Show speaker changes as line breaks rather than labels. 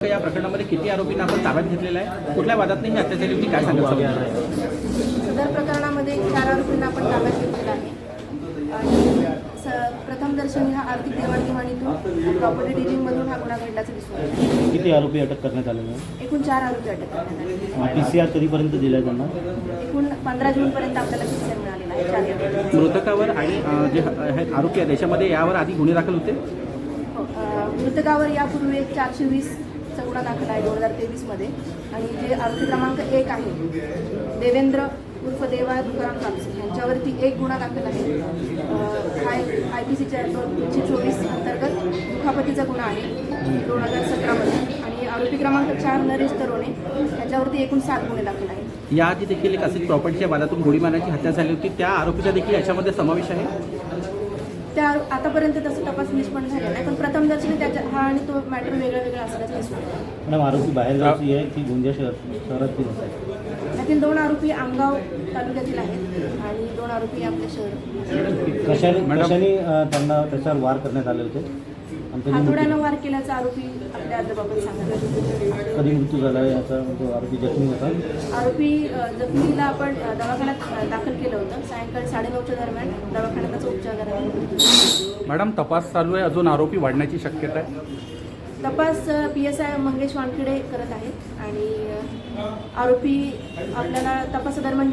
या प्रकरणामध्ये किती आरोपींना आपण ताब्यात घेतलेला आहे? कुठल्या वादात नाही ही झाली होती? काय सांगाल
सदर प्रकरणामध्ये चार आरोपींना आपण ताब्यात घेतलेला आहे. प्रथम दर्शनी हा आर्थिक देवाणघेवाणीतून प्रॉपर्टी डिलिंगमधून हा गुन्हा घडल्याचं दिसून
किती आरोपी अटक करण्यात आले
एकूण चार आरोपी अटक करण्यात आले.
पी सी आर कधीपर्यंत दिलाय त्यांना?
एकूण पंधरा जूनपर्यंत आपल्याला शिक्षण मिळालेलं आहे.
मृतकावर आणि जे आरोपी आहेत त्याच्यामध्ये यावर आधी गुन्हे दाखल होते?
हो, मृतकावर यापूर्वी एक चारशे वीसचा गुन्हा दाखल आहे दोन हजार तेवीसमध्ये आणि जे आरोपी क्रमांक एक आहे देवेंद्र उर्फ देवा तुकाराम कापसे यांच्यावरती एक गुन्हा दाखल आहे. आय आय पी सीच्या दोनशे चोवीस अंतर्गत दुखापतीचा गुन्हा आहे दोन हजार सतरामध्ये. आणि आरोपी क्रमांक चार नरेश तरोणे यांच्यावरती एकूण सात गुन्हे दाखल आहेत.
याआधी देखील एक असेल प्रॉपर्टीच्या वादातून गोळी हत्या झाली होती. त्या आरोपीचा देखील याच्यामध्ये समावेश आहे?
त्या आतापर्यंत तसं तपास निष्पन्न झालेला आहे पण प्रथम दर्शनी त्याच्या हा आणि तो मॅटर वेगळा वेगळा असल्याचं आलं.
मॅडम आरोपी बाहेरगावची आहे की गोंदिया शहर शहरातील आहे
त्यातील दोन आरोपी आमगाव तालुक्यातील आहेत आणि दोन आरोपी आपले शहर.
कशाने
मॅडम-
कशाने अं, त्यांना त्याच्यावर वार करण्यात आले होते? आणि कधी
हातोड्यानं
मृत्यू
वार केल्याचा आरोपी आपल्या अद्याबाबत सांगत
कधी मृत्यू झाला याचा? जो आरोपी जखमी होता?
आरोपी अ, जखमीला आपण अ, दवाखान्यात सायंकाळी साडेनऊच्या दरम्यान दवाखान्यात त्याचा उपचार करायला
मॅडम तपास चालू आहे. अजून आरोपी वाढण्याची शक्यता आहे?
तपास P S I Mangesh Wankhede करत आहेत आणि आरोपी आपल्याला तपासादरम्यान